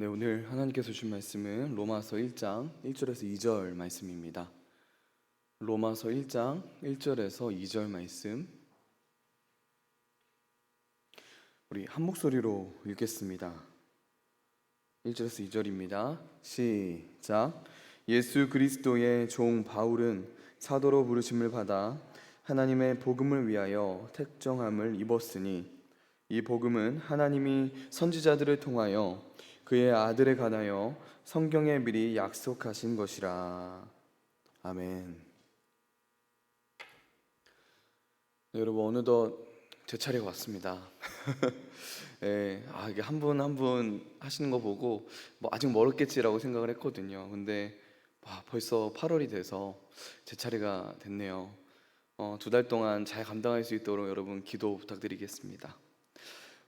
네, 오늘 하나님께서 주신 말씀은 로마서 1장 1절에서 2절 말씀입니다. 로마서 1장 1절에서 2절 말씀 우리 한 목소리로 읽겠습니다. 1절에서 2절입니다. 시작. 예수 그리스도의 종 바울은 사도로 부르심을 받아 하나님의 복음을 위하여 택정함을 입었으니 이 복음은 하나님이 선지자들을 통하여 그의 아들에 관하여 성경에 미리 약속하신 것이라. 아멘. 네, 여러분 어느덧 제 차례가 왔습니다. 예, 아 이게 한 분 한 분 하시는 거 보고 뭐 아직 멀었겠지라고 생각을 했거든요. 근데 와, 벌써 8월이 돼서 제 차례가 됐네요. 어, 두 달 동안 잘 감당할 수 있도록 여러분 기도 부탁드리겠습니다.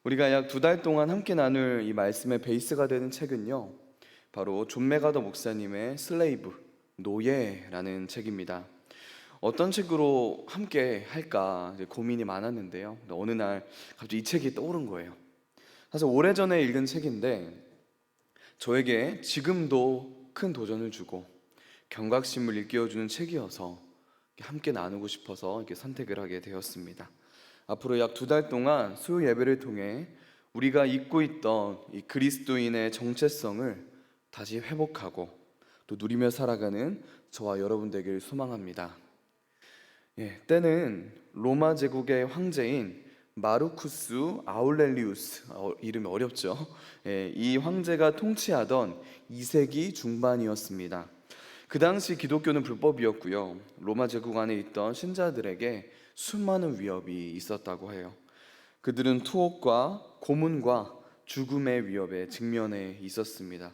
우리가 약 두 달 동안 함께 나눌 이 말씀의 베이스가 되는 책은요. 바로 존 메가더 목사님의 슬레이브 노예라는 책입니다. 어떤 책으로 함께 할까 고민이 많았는데요. 어느 날 갑자기 이 책이 떠오른 거예요. 사실 오래전에 읽은 책인데 저에게 지금도 큰 도전을 주고 경각심을 일깨워주는 책이어서 함께 나누고 싶어서 이렇게 선택을 하게 되었습니다. 앞으로 약 두 달 동안 수요 예배를 통해 우리가 잊고 있던 이 그리스도인의 정체성을 다시 회복하고 또 누리며 살아가는 저와 여러분 되길 소망합니다. 예, 때는 로마 제국의 황제인 마르쿠스 아울렐리우스 어, 이름이 어렵죠. 예, 이 황제가 통치하던 2세기 중반이었습니다. 그 당시 기독교는 불법이었고요. 로마 제국 안에 있던 신자들에게 수많은 위협이 있었다고 해요. 그들은 투옥과 고문과 죽음의 위협에 직면해 있었습니다.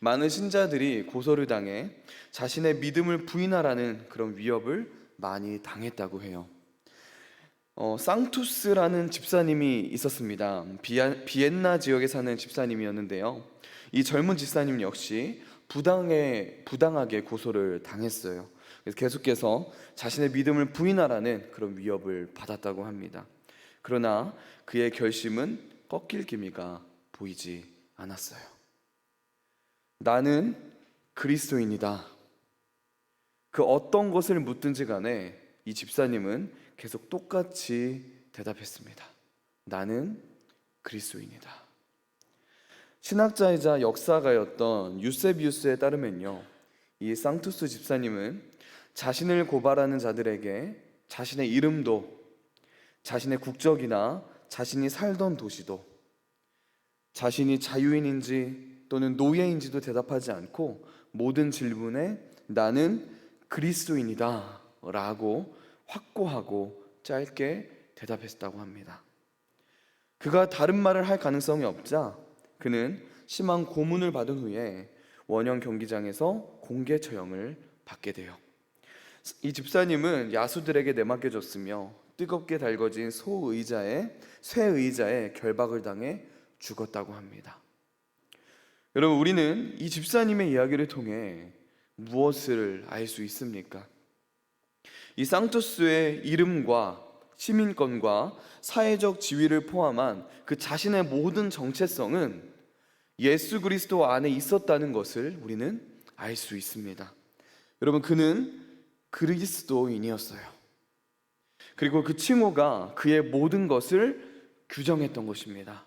많은 신자들이 고소를 당해 자신의 믿음을 부인하라는 그런 위협을 많이 당했다고 해요. 어, 쌍투스라는 집사님이 있었습니다. 비아, 비엔나 지역에 사는 집사님이었는데요. 이 젊은 집사님 역시 부당해, 부당하게 고소를 당했어요. 그래서 계속해서 자신의 믿음을 부인하라는 그런 위협을 받았다고 합니다. 그러나 그의 결심은 꺾일 기미가 보이지 않았어요. 나는 그리스도인이다. 그 어떤 것을 묻든지 간에 이 집사님은 계속 똑같이 대답했습니다. 나는 그리스도인이다. 신학자이자 역사가였던 유세비우스에 따르면요. 이 쌍투스 집사님은 자신을 고발하는 자들에게 자신의 이름도 자신의 국적이나 자신이 살던 도시도 자신이 자유인인지 또는 노예인지도 대답하지 않고 모든 질문에 나는 그리스도인이다 라고 확고하고 짧게 대답했다고 합니다. 그가 다른 말을 할 가능성이 없자 그는 심한 고문을 받은 후에 원형 경기장에서 공개 처형을 받게 돼요. 이 집사님은 야수들에게 내맡겨졌으며 뜨겁게 달궈진 소 의자에 쇠 의자에 결박을 당해 죽었다고 합니다. 여러분 우리는 이 집사님의 이야기를 통해 무엇을 알 수 있습니까? 이 쌍투스의 이름과 시민권과 사회적 지위를 포함한 그 자신의 모든 정체성은 예수 그리스도 안에 있었다는 것을 우리는 알 수 있습니다. 여러분 그는 그리스도인이었어요. 그리고 그 칭호가 그의 모든 것을 규정했던 것입니다.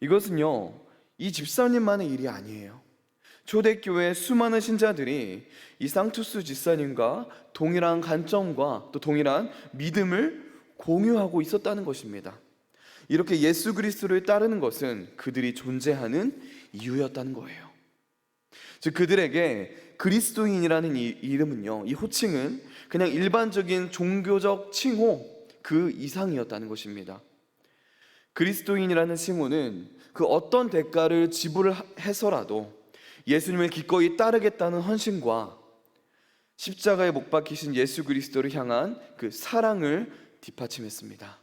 이것은요, 이 집사님만의 일이 아니에요. 초대교회 수많은 신자들이 이 쌍투스 집사님과 동일한 관점과 또 동일한 믿음을 공유하고 있었다는 것입니다. 이렇게 예수 그리스도를 따르는 것은 그들이 존재하는 이유였다는 거예요. 즉 그들에게 그리스도인이라는 이 이름은요, 이 호칭은 그냥 일반적인 종교적 칭호 그 이상이었다는 것입니다. 그리스도인이라는 칭호는 그 어떤 대가를 지불 해서라도 예수님을 기꺼이 따르겠다는 헌신과 십자가에 못 박히신 예수 그리스도를 향한 그 사랑을 뒷받침했습니다.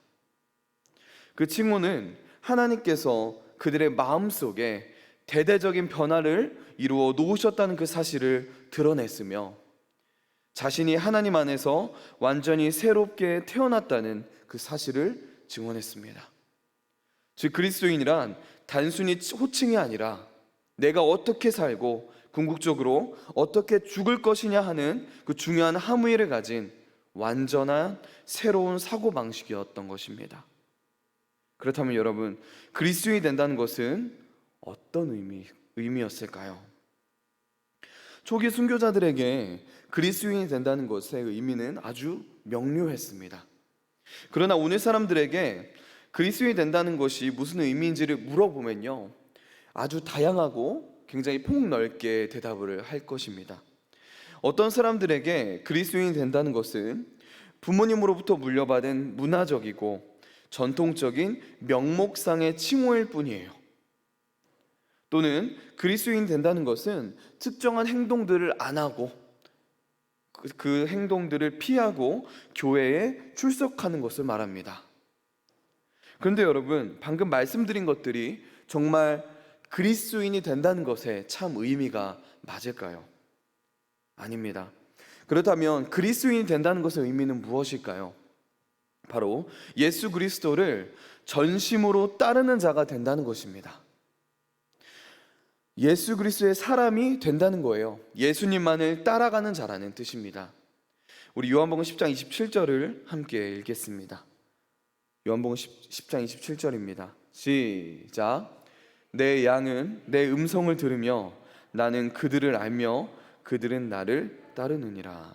그 칭호는 하나님께서 그들의 마음 속에 대대적인 변화를 이루어 놓으셨다는 그 사실을 드러냈으며 자신이 하나님 안에서 완전히 새롭게 태어났다는 그 사실을 증언했습니다. 즉 그리스도인이란 단순히 호칭이 아니라 내가 어떻게 살고 궁극적으로 어떻게 죽을 것이냐 하는 그 중요한 함의를 가진 완전한 새로운 사고 방식이었던 것입니다. 그렇다면 여러분 그리스도인이 된다는 것은 어떤 의미 의미였을까요? 초기 순교자들에게 그리스도인이 된다는 것의 의미는 아주 명료했습니다. 그러나 오늘 사람들에게 그리스도인이 된다는 것이 무슨 의미인지를 물어보면요. 아주 다양하고 굉장히 폭넓게 대답을 할 것입니다. 어떤 사람들에게 그리스도인이 된다는 것은 부모님으로부터 물려받은 문화적이고 전통적인 명목상의 칭호일 뿐이에요. 또는 그리스도인이 된다는 것은 특정한 행동들을 안 하고 그, 그 행동들을 피하고 교회에 출석하는 것을 말합니다. 그런데 여러분, 방금 말씀드린 것들이 정말 그리스도인이 된다는 것에 참 의미가 맞을까요? 아닙니다. 그렇다면 그리스도인이 된다는 것의 의미는 무엇일까요? 바로 예수 그리스도를 전심으로 따르는 자가 된다는 것입니다. 예수 그리스도의 사람이 된다는 거예요. 예수님만을 따라가는 자라는 뜻입니다. 우리 요한복음 10장 27절을 함께 읽겠습니다. 요한복음 10, 장 27절입니다. 시작. 내 양은 내 음성을 들으며 나는 그들을 알며 그들은 나를 따르느니라.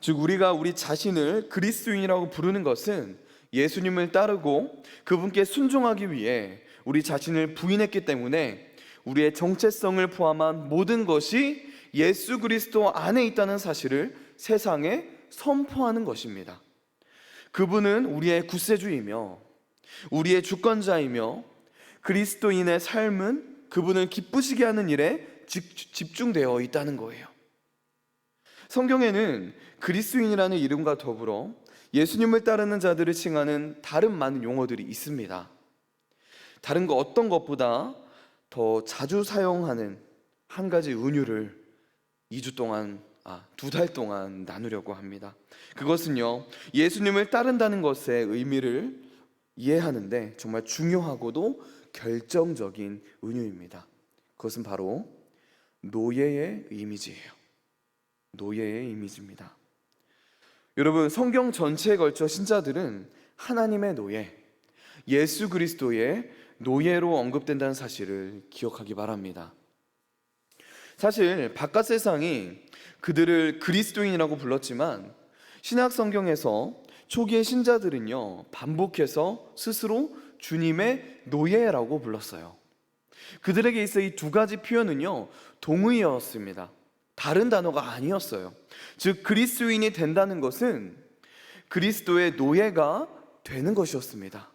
즉 우리가 우리 자신을 그리스도인이라고 부르는 것은 예수님을 따르고 그분께 순종하기 위해 우리 자신을 부인했기 때문에 우리의 정체성을 포함한 모든 것이 예수 그리스도 안에 있다는 사실을 세상에 선포하는 것입니다. 그분은 우리의 구세주이며 우리의 주권자이며 그리스도인의 삶은 그분을 기쁘시게 하는 일에 집중되어 있다는 거예요. 성경에는 그리스도인이라는 이름과 더불어 예수님을 따르는 자들을 칭하는 다른 많은 용어들이 있습니다. 다른 거 어떤 것보다 더 자주 사용하는 한 가지 은유를 2주 동안 아, 두 달 동안 나누려고 합니다. 그것은요, 예수님을 따른다는 것의 의미를 이해하는데 정말 중요하고도 결정적인 은유입니다. 그것은 바로 노예의 이미지예요. 노예의 이미지입니다. 여러분, 성경 전체에 걸쳐 신자들은 하나님의 노예, 예수 그리스도의 노예로 언급된다는 사실을 기억하기 바랍니다. 사실 바깥 세상이 그들을 그리스도인이라고 불렀지만 신약 성경에서 초기의 신자들은요 반복해서 스스로 주님의 노예라고 불렀어요. 그들에게 있어 이 두 가지 표현은요 동의어였습니다. 다른 단어가 아니었어요. 즉 그리스도인이 된다는 것은 그리스도의 노예가 되는 것이었습니다.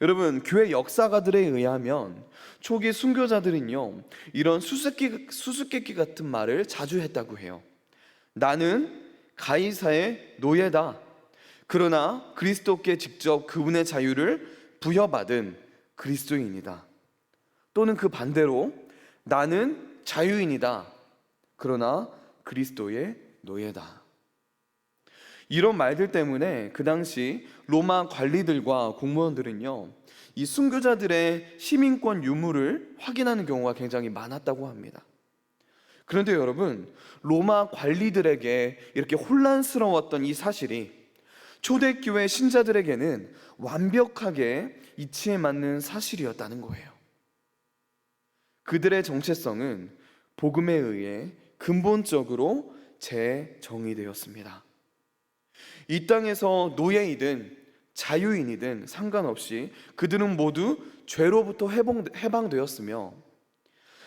여러분 교회 역사가들에 의하면 초기 순교자들은요 이런 수수께끼, 수수께끼 같은 말을 자주 했다고 해요. 나는 가이사의 노예다. 그러나 그리스도께 직접 그분의 자유를 부여받은 그리스도인이다. 또는 그 반대로 나는 자유인이다. 그러나 그리스도의 노예다. 이런 말들 때문에 그 당시 로마 관리들과 공무원들은요, 이 순교자들의 시민권 유무를 확인하는 경우가 굉장히 많았다고 합니다. 그런데 여러분, 로마 관리들에게 이렇게 혼란스러웠던 이 사실이 초대교회 신자들에게는 완벽하게 이치에 맞는 사실이었다는 거예요. 그들의 정체성은 복음에 의해 근본적으로 재정의되었습니다. 이 땅에서 노예이든 자유인이든 상관없이 그들은 모두 죄로부터 해방, 되었으며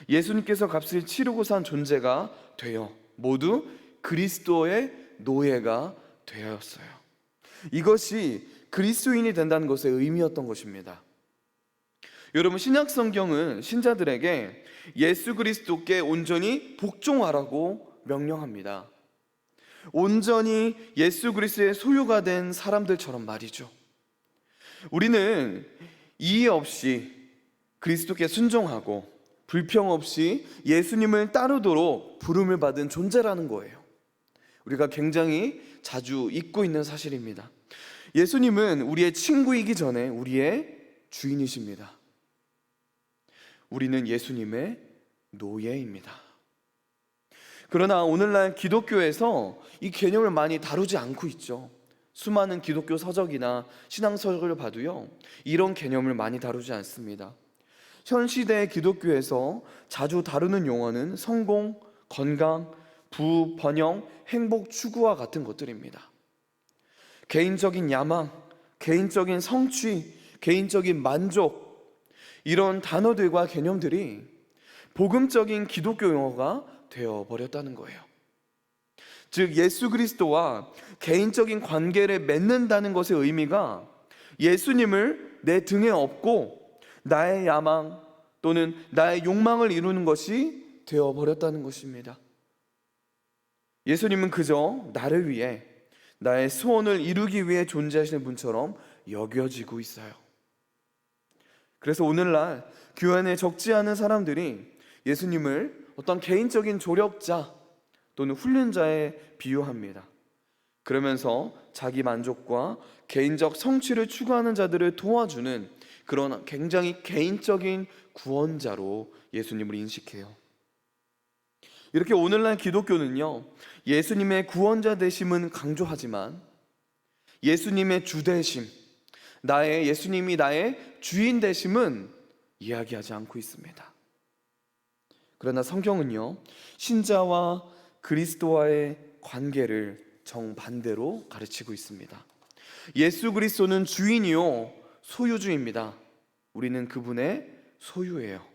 예수님께서 값을 치르고 산 존재가 되어 모두 그리스도의 노예가 되었어요. 이것이 그리스도인이 된다는 것의 의미였던 것입니다. 여러분 신약 성경은 신자들에게 예수 그리스도께 온전히 복종하라고 명령합니다. 온전히 예수 그리스도의 소유가 된 사람들처럼 말이죠. 우리는 이의 없이 그리스도께 순종하고 불평 없이 예수님을 따르도록 부름을 받은 존재라는 거예요. 우리가 굉장히 자주 잊고 있는 사실입니다. 예수님은 우리의 친구이기 전에 우리의 주인이십니다. 우리는 예수님의 노예입니다. 그러나 오늘날 기독교에서 이 개념을 많이 다루지 않고 있죠. 수많은 기독교 서적이나 신앙서적을 봐도요, 이런 개념을 많이 다루지 않습니다. 현 시대의 기독교에서 자주 다루는 용어는 성공, 건강, 부, 번영, 행복 추구와 같은 것들입니다. 개인적인 야망, 개인적인 성취, 개인적인 만족, 이런 단어들과 개념들이 복음적인 기독교 용어가 되어 버렸다는 거예요. 즉 예수 그리스도와 개인적인 관계를 맺는다는 것의 의미가 예수님을 내 등에 업고 나의 야망 또는 나의 욕망을 이루는 것이 되어 버렸다는 것입니다. 예수님은 그저 나를 위해 나의 소원을 이루기 위해 존재하시는 분처럼 여겨지고 있어요. 그래서 오늘날 교회 안에 적지 않은 사람들이 예수님을 어떤 개인적인 조력자 또는 훈련자에 비유합니다. 그러면서 자기 만족과 개인적 성취를 추구하는 자들을 도와주는 그런 굉장히 개인적인 구원자로 예수님을 인식해요. 이렇게 오늘날 기독교는요, 예수님의 구원자 되심은 강조하지만 예수님의 주 되심, 나의 예수님이 나의 주인 되심은 이야기하지 않고 있습니다. 그러나 성경은요, 신자와 그리스도와의 관계를 정반대로 가르치고 있습니다. 예수 그리스도는 주인이요, 소유주입니다. 우리는 그분의 소유예요.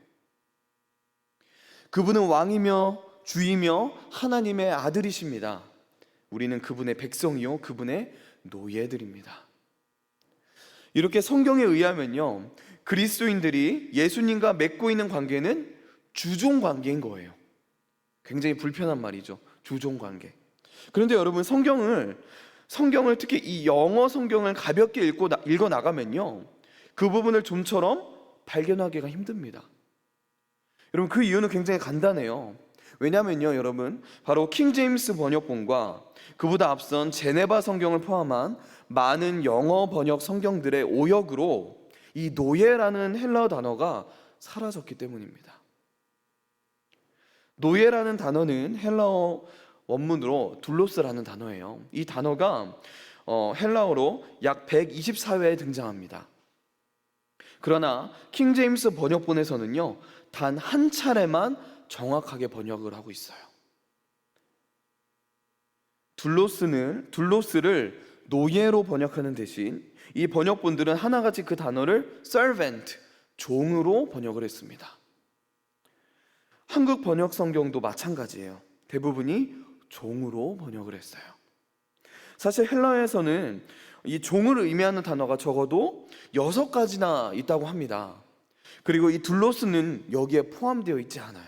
그분은 왕이며 주이며 하나님의 아들이십니다. 우리는 그분의 백성이요, 그분의 노예들입니다. 이렇게 성경에 의하면요, 그리스도인들이 예수님과 맺고 있는 관계는 주종 관계인 거예요. 굉장히 불편한 말이죠. 주종 관계. 그런데 여러분 성경을 성경을 특히 이 영어 성경을 가볍게 읽고 나, 읽어 나가면요. 그 부분을 좀처럼 발견하기가 힘듭니다. 여러분 그 이유는 굉장히 간단해요. 왜냐면요, 여러분 바로 킹 제임스 번역본과 그보다 앞선 제네바 성경을 포함한 많은 영어 번역 성경들의 오역으로 이 노예라는 헬라어 단어가 사라졌기 때문입니다. 노예라는 단어는 헬라어 원문으로 둘로스라는 단어예요. 이 단어가 어, 헬라어로 약 124회에 등장합니다. 그러나 킹 제임스 번역본에서는요 단 한 차례만 정확하게 번역을 하고 있어요. 둘로스는 둘로스를 노예로 번역하는 대신 이 번역본들은 하나같이 그 단어를 servant 종으로 번역을 했습니다. 한국 번역 성경도 마찬가지예요. 대부분이 종으로 번역을 했어요. 사실 헬라어에서는 이 종을 의미하는 단어가 적어도 여섯 가지나 있다고 합니다. 그리고 이 둘로스는 여기에 포함되어 있지 않아요.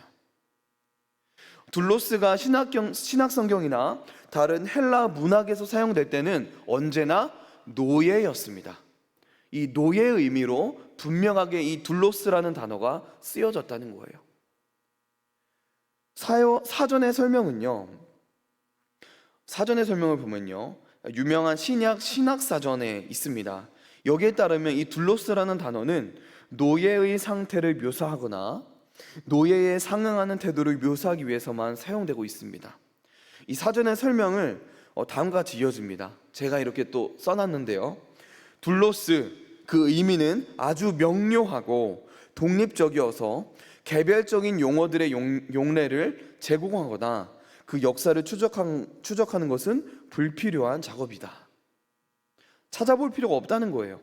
둘로스가 신학경, 신학성경이나 다른 헬라 문학에서 사용될 때는 언제나 노예였습니다. 이 노예의 의미로 분명하게 이 둘로스라는 단어가 쓰여졌다는 거예요. 사요, 사전의 설명은요. 사전의 설명을 보면요. 유명한 신약 신학 사전에 있습니다. 여기에 따르면 이 둘로스라는 단어는 노예의 상태를 묘사하거나 노예에 상응하는 태도를 묘사하기 위해서만 사용되고 있습니다. 이 사전의 설명을 어, 다음과 같이 이어집니다. 제가 이렇게 또 써놨는데요. 둘로스 그 의미는 아주 명료하고 독립적이어서 개별적인 용어들의 용, 용례를 제공하거나 그 역사를 추적한, 추적하는 것은 불필요한 작업이다. 찾아볼 필요가 없다는 거예요.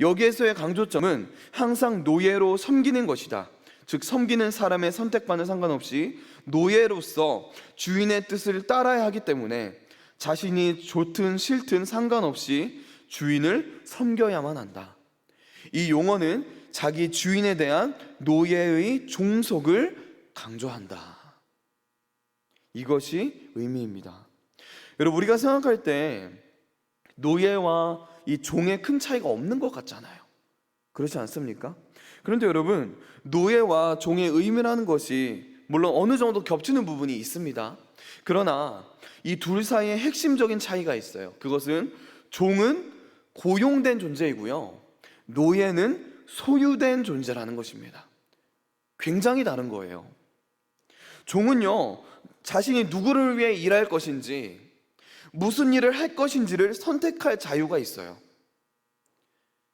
여기에서의 강조점은 항상 노예로 섬기는 것이다. 즉 섬기는 사람의 선택과는 상관없이 노예로서 주인의 뜻을 따라야 하기 때문에 자신이 좋든 싫든 상관없이 주인을 섬겨야만 한다. 이 용어는 자기 주인에 대한 노예의 종속을 강조한다. 이것이 의미입니다. 여러분 우리가 생각할 때 노예와 이 종의 큰 차이가 없는 것 같잖아요. 그렇지 않습니까? 그런데 여러분 노예와 종의 의미라는 것이 물론 어느 정도 겹치는 부분이 있습니다. 그러나 이 둘 사이에 핵심적인 차이가 있어요. 그것은 종은 고용된 존재이고요. 노예는 소유된 존재라는 것입니다. 굉장히 다른 거예요. 종은요, 자신이 누구를 위해 일할 것인지, 무슨 일을 할 것인지를 선택할 자유가 있어요.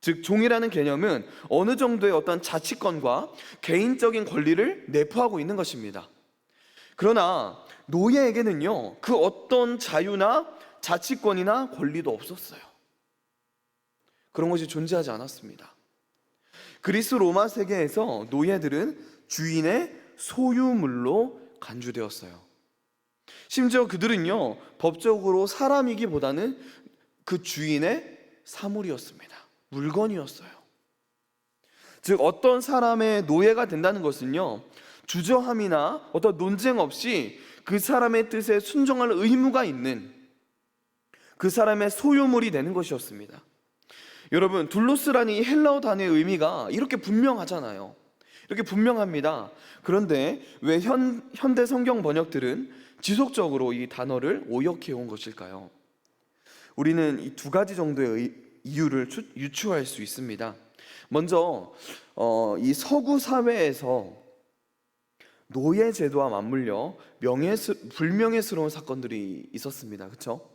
즉, 종이라는 개념은 어느 정도의 어떤 자치권과 개인적인 권리를 내포하고 있는 것입니다. 그러나 노예에게는요, 그 어떤 자유나 자치권이나 권리도 없었어요. 그런 것이 존재하지 않았습니다. 그리스 로마 세계에서 노예들은 주인의 소유물로 간주되었어요. 심지어 그들은요, 법적으로 사람이기보다는 그 주인의 사물이었습니다. 물건이었어요. 즉, 어떤 사람의 노예가 된다는 것은요, 주저함이나 어떤 논쟁 없이 그 사람의 뜻에 순종할 의무가 있는 그 사람의 소유물이 되는 것이었습니다. 여러분, 둘로스라는 이 헬라어 단어의 의미가 이렇게 분명하잖아요. 이렇게 분명합니다. 그런데 왜 현, 현대 성경 번역들은 지속적으로 이 단어를 오역해 온 것일까요? 우리는 이 두 가지 정도의 의- 이유를 추- 유추할 수 있습니다. 먼저 어, 이 서구 사회에서 노예 제도와 맞물려 명예스, 불명예스러운 사건들이 있었습니다. 그렇죠?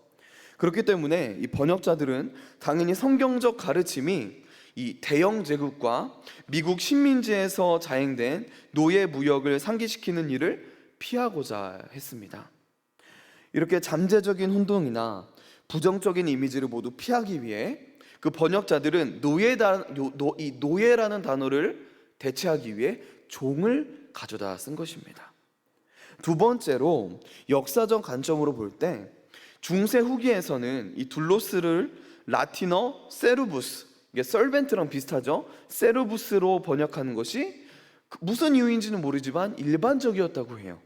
그렇기 때문에 이 번역자들은 당연히 성경적 가르침이 이 대영 제국과 미국 식민지에서 자행된 노예 무역을 상기시키는 일을 피하고자 했습니다. 이렇게 잠재적인 혼동이나 부정적인 이미지를 모두 피하기 위해 그 번역자들은 노예다, 노- 노- 이 노예라는 단어를 대체하기 위해 종을 가져다 쓴 것입니다. 두 번째로 역사적 관점으로 볼 때 중세 후기에서는 이 둘로스를 라틴어 세르부스 이게 썰벤트랑 비슷하죠. 세르부스로 번역하는 것이 그 무슨 이유인지는 모르지만 일반적이었다고 해요.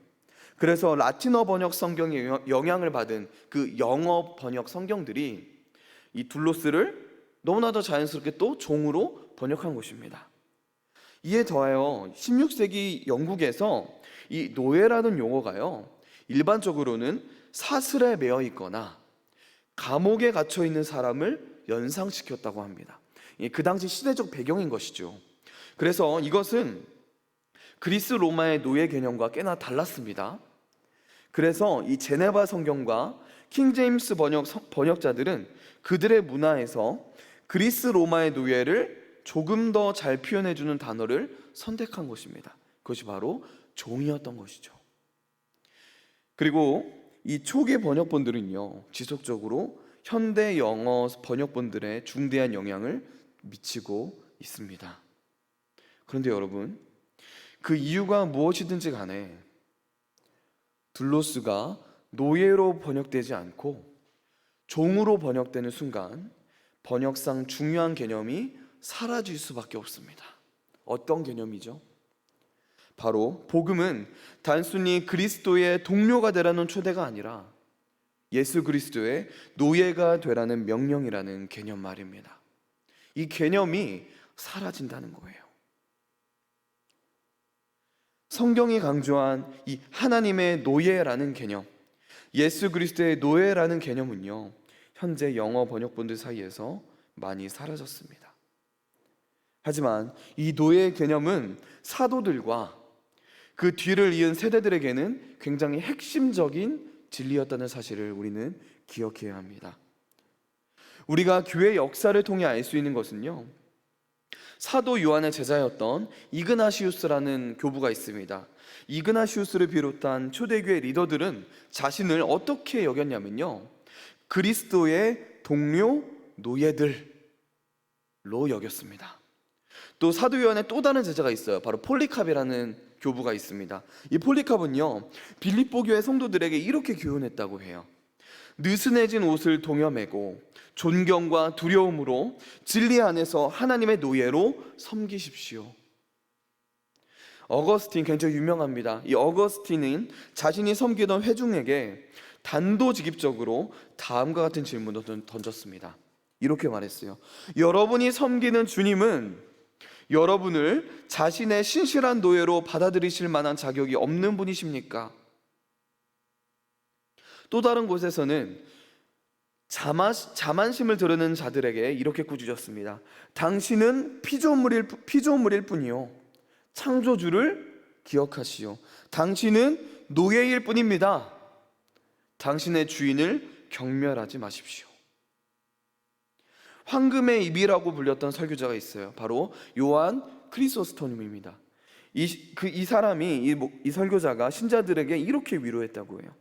그래서 라틴어 번역 성경의 영향- 영향을 받은 그 영어 번역 성경들이 이 둘로스를 너무나도 자연스럽게 또 종으로 번역한 것입니다. 이에 더하여 16세기 영국에서 이 노예라는 용어가요. 일반적으로는 사슬에 매어 있거나 감옥에 갇혀 있는 사람을 연상시켰다고 합니다. 예, 그 당시 시대적 배경인 것이죠. 그래서 이것은 그리스 로마의 노예 개념과 꽤나 달랐습니다. 그래서 이 제네바 성경과 킹 제임스 번역 번역자들은 그들의 문화에서 그리스 로마의 노예를 조금 더 잘 표현해 주는 단어를 선택한 것입니다. 그것이 바로 종이었던 것이죠. 그리고 이 초기 번역본들은요, 지속적으로 현대 영어 번역본들의 중대한 영향을 미치고 있습니다. 그런데 여러분, 그 이유가 무엇이든지 간에 둘로스가 노예로 번역되지 않고 종으로 번역되는 순간 번역상 중요한 개념이 사라질 수밖에 없습니다. 어떤 개념이죠? 바로 복음은 단순히 그리스도의 동료가 되라는 초대가 아니라 예수 그리스도의 노예가 되라는 명령이라는 개념 말입니다. 이 개념이 사라진다는 거예요. 성경이 강조한 이 하나님의 노예라는 개념, 예수 그리스도의 노예라는 개념은요, 현재 영어 번역본들 사이에서 많이 사라졌습니다. 하지만 이 노예 개념은 사도들과 그 뒤를 이은 세대들에게는 굉장히 핵심적인 진리였다는 사실을 우리는 기억해야 합니다. 우리가 교회 역사를 통해 알 수 있는 것은요. 사도 요한의 제자였던 이그나시우스라는 교부가 있습니다. 이그나시우스를 비롯한 초대교회 리더들은 자신을 어떻게 여겼냐면요. 그리스도의 동료 노예들로 여겼습니다. 또 사도 요한의 또 다른 제자가 있어요. 바로 폴리캅이라는 교부가 있습니다. 이 폴리캅은요. 빌립보 교회 성도들에게 이렇게 교훈했다고 해요. 느슨해진 옷을 동여매고 존경과 두려움으로 진리 안에서 하나님의 노예로 섬기십시오. 어거스틴 굉장히 유명합니다. 이 어거스틴은 자신이 섬기던 회중에게 단도직입적으로 다음과 같은 질문을 던- 던졌습니다. 이렇게 말했어요. 여러분이 섬기는 주님은 여러분을 자신의 신실한 노예로 받아들이실 만한 자격이 없는 분이십니까? 또 다른 곳에서는 자만, 자만심을 드러내는 자들에게 이렇게 꾸짖었습니다. 당신은 피조물일, 피조물일 뿐이요. 창조주를 기억하시오. 당신은 노예일 뿐입니다. 당신의 주인을 경멸하지 마십시오. 황금의 입이라고 불렸던 설교자가 있어요. 바로 요한 크리소스토님입니다. 이, 그, 이 사람이 이, 목- 이 설교자가 신자들에게 이렇게 위로했다고 해요.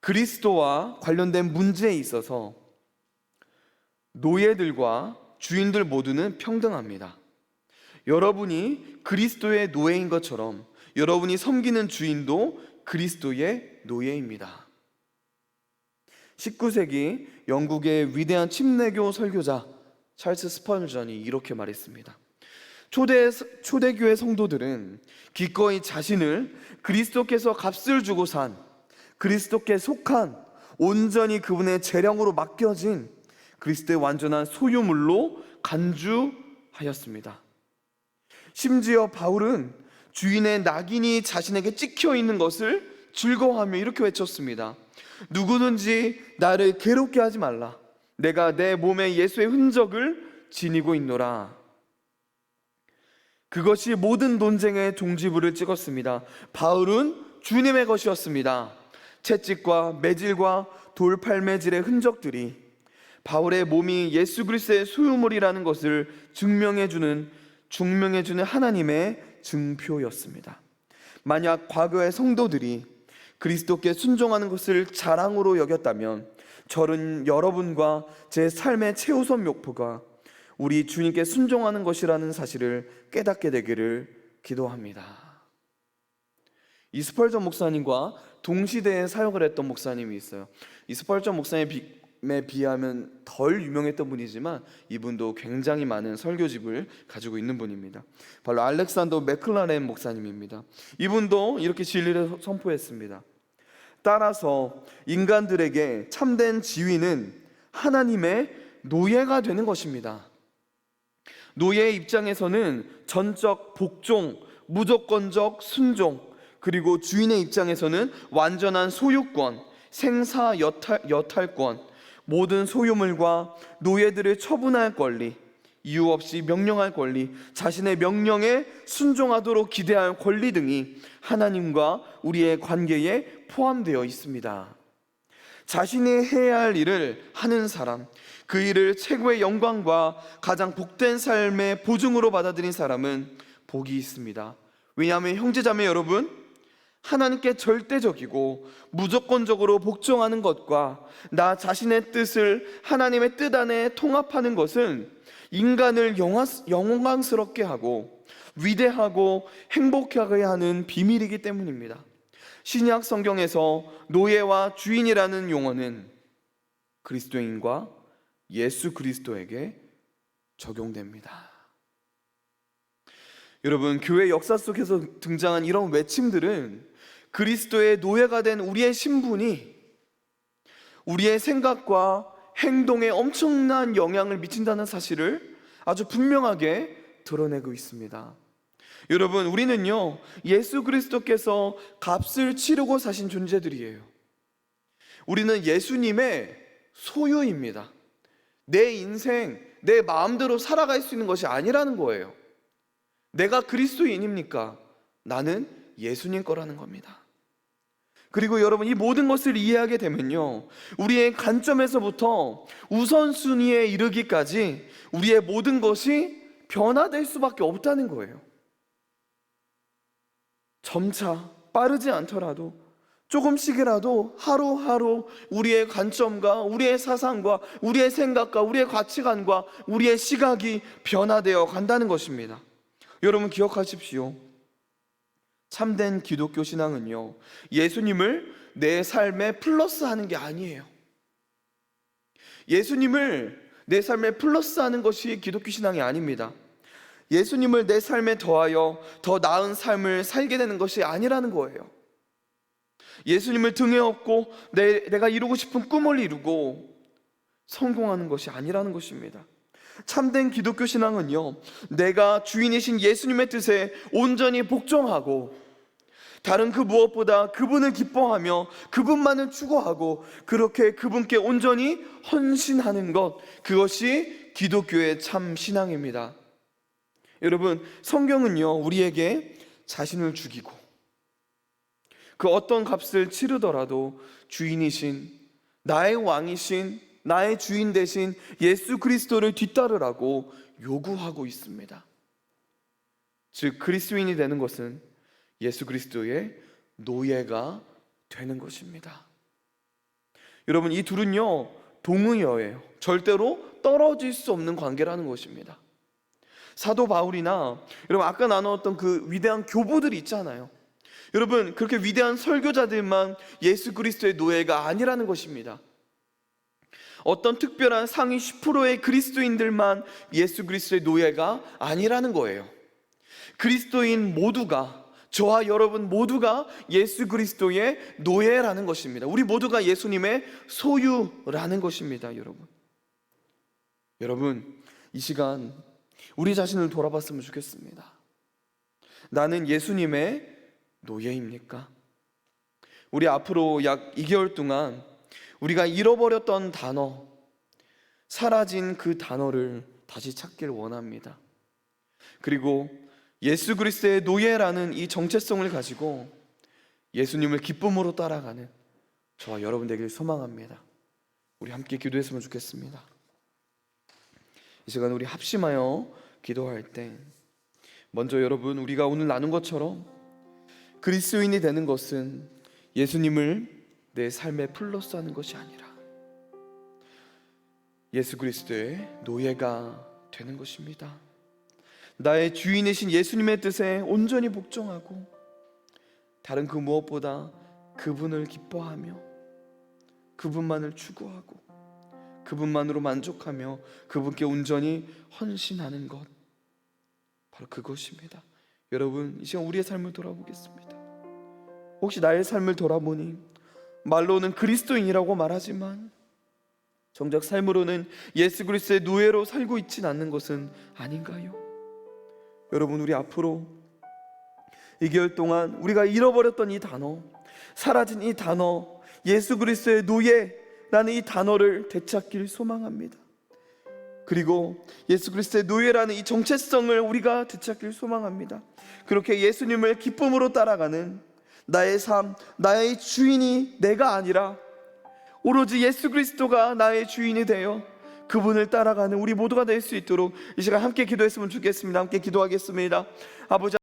그리스도와 관련된 문제에 있어서 노예들과 주인들 모두는 평등합니다. 여러분이 그리스도의 노예인 것처럼 여러분이 섬기는 주인도 그리스도의 노예입니다. 19세기 영국의 위대한 침례교 설교자 찰스 스펄전이 이렇게 말했습니다. 초대 초대교회 성도들은 기꺼이 자신을 그리스도께서 값을 주고 산 그리스도께 속한 온전히 그분의 재량으로 맡겨진 그리스도의 완전한 소유물로 간주하였습니다. 심지어 바울은 주인의 낙인이 자신에게 찍혀 있는 것을 즐거워하며 이렇게 외쳤습니다. 누구든지 나를 괴롭게 하지 말라. 내가 내 몸에 예수의 흔적을 지니고 있노라. 그것이 모든 논쟁의 종지부를 찍었습니다. 바울은 주님의 것이었습니다. 채찍과 매질과 돌팔매질의 흔적들이 바울의 몸이 예수 그리스도의 소유물이라는 것을 증명해 주는 증명해 주는 하나님의 증표였습니다. 만약 과거의 성도들이 그리스도께 순종하는 것을 자랑으로 여겼다면 저는 여러분과 제 삶의 최우선 목표가 우리 주님께 순종하는 것이라는 사실을 깨닫게 되기를 기도합니다. 이스펄전 목사님과 동시대에 사역을 했던 목사님이 있어요. 이스펄전 목사님 에 비하면 덜 유명했던 분이지만 이분도 굉장히 많은 설교집을 가지고 있는 분입니다. 바로 알렉산더 맥클라렌 목사님입니다. 이분도 이렇게 진리를 선포했습니다. 따라서 인간들에게 참된 지위는 하나님의 노예가 되는 것입니다. 노예의 입장에서는 전적 복종, 무조건적 순종, 그리고 주인의 입장에서는 완전한 소유권, 생사 여탈, 여탈권, 모든 소유물과 노예들을 처분할 권리, 이유 없이 명령할 권리, 자신의 명령에 순종하도록 기대할 권리 등이 하나님과 우리의 관계에 포함되어 있습니다. 자신이 해야 할 일을 하는 사람, 그 일을 최고의 영광과 가장 복된 삶의 보증으로 받아들인 사람은 복이 있습니다. 왜냐하면 형제자매 여러분, 하나님께 절대적이고 무조건적으로 복종하는 것과 나 자신의 뜻을 하나님의 뜻 안에 통합하는 것은 인간을 영광스럽게 하고 위대하고 행복하게 하는 비밀이기 때문입니다. 신약 성경에서 노예와 주인이라는 용어는 그리스도인과 예수 그리스도에게 적용됩니다. 여러분, 교회 역사 속에서 등장한 이런 외침들은 그리스도의 노예가 된 우리의 신분이 우리의 생각과 행동에 엄청난 영향을 미친다는 사실을 아주 분명하게 드러내고 있습니다. 여러분, 우리는요, 예수 그리스도께서 값을 치르고 사신 존재들이에요. 우리는 예수님의 소유입니다. 내 인생, 내 마음대로 살아갈 수 있는 것이 아니라는 거예요. 내가 그리스도인입니까? 나는 예수님 거라는 겁니다. 그리고 여러분 이 모든 것을 이해하게 되면요. 우리의 관점에서부터 우선순위에 이르기까지 우리의 모든 것이 변화될 수밖에 없다는 거예요. 점차 빠르지 않더라도 조금씩이라도 하루하루 우리의 관점과 우리의 사상과 우리의 생각과 우리의 가치관과 우리의 시각이 변화되어 간다는 것입니다. 여러분 기억하십시오. 참된 기독교 신앙은요, 예수님을 내 삶에 플러스 하는 게 아니에요. 예수님을 내 삶에 플러스 하는 것이 기독교 신앙이 아닙니다. 예수님을 내 삶에 더하여 더 나은 삶을 살게 되는 것이 아니라는 거예요. 예수님을 등에 업고 내, 내가 이루고 싶은 꿈을 이루고 성공하는 것이 아니라는 것입니다. 참된 기독교 신앙은요, 내가 주인이신 예수님의 뜻에 온전히 복종하고 다른 그 무엇보다 그분을 기뻐하며 그분만을 추구하고 그렇게 그분께 온전히 헌신하는 것 그것이 기독교의 참 신앙입니다. 여러분 성경은요 우리에게 자신을 죽이고 그 어떤 값을 치르더라도 주인이신 나의 왕이신 나의 주인 대신 예수 그리스도를 뒤따르라고 요구하고 있습니다. 즉 그리스도인이 되는 것은 예수 그리스도의 노예가 되는 것입니다. 여러분 이 둘은요 동의어예요. 절대로 떨어질 수 없는 관계라는 것입니다. 사도 바울이나 여러분 아까 나누었던 그 위대한 교부들이 있잖아요. 여러분 그렇게 위대한 설교자들만 예수 그리스도의 노예가 아니라는 것입니다. 어떤 특별한 상위 10%의 그리스도인들만 예수 그리스도의 노예가 아니라는 거예요. 그리스도인 모두가 저와 여러분 모두가 예수 그리스도의 노예라는 것입니다. 우리 모두가 예수님의 소유라는 것입니다, 여러분. 여러분, 이 시간 우리 자신을 돌아봤으면 좋겠습니다. 나는 예수님의 노예입니까? 우리 앞으로 약 2개월 동안 우리가 잃어버렸던 단어, 사라진 그 단어를 다시 찾길 원합니다. 그리고 예수 그리스도의 노예라는 이 정체성을 가지고 예수님을 기쁨으로 따라가는 저와 여러분 되길 소망합니다. 우리 함께 기도했으면 좋겠습니다. 이 시간 우리 합심하여 기도할 때 먼저 여러분 우리가 오늘 나눈 것처럼 그리스도인이 되는 것은 예수님을 내 삶의 플러스 하는 것이 아니라 예수 그리스도의 노예가 되는 것입니다. 나의 주인이신 예수님의 뜻에 온전히 복종하고 다른 그 무엇보다 그분을 기뻐하며 그분만을 추구하고 그분만으로 만족하며 그분께 온전히 헌신하는 것 바로 그것입니다. 여러분 이 시간 우리의 삶을 돌아보겠습니다. 혹시 나의 삶을 돌아보니 말로는 그리스도인이라고 말하지만 정작 삶으로는 예수 그리스도의 노예로 살고 있진 않는 것은 아닌가요? 여러분 우리 앞으로 2개월 동안 우리가 잃어버렸던 이 단어, 사라진 이 단어, 예수 그리스도의 노예라는 이 단어를 되찾길 소망합니다. 그리고 예수 그리스도의 노예라는 이 정체성을 우리가 되찾길 소망합니다. 그렇게 예수님을 기쁨으로 따라가는 나의 삶, 나의 주인이 내가 아니라 오로지 예수 그리스도가 나의 주인이 되어 그분을 따라가는 우리 모두가 될 수 있도록 이 시간 함께 기도했으면 좋겠습니다. 함께 기도하겠습니다. 아버지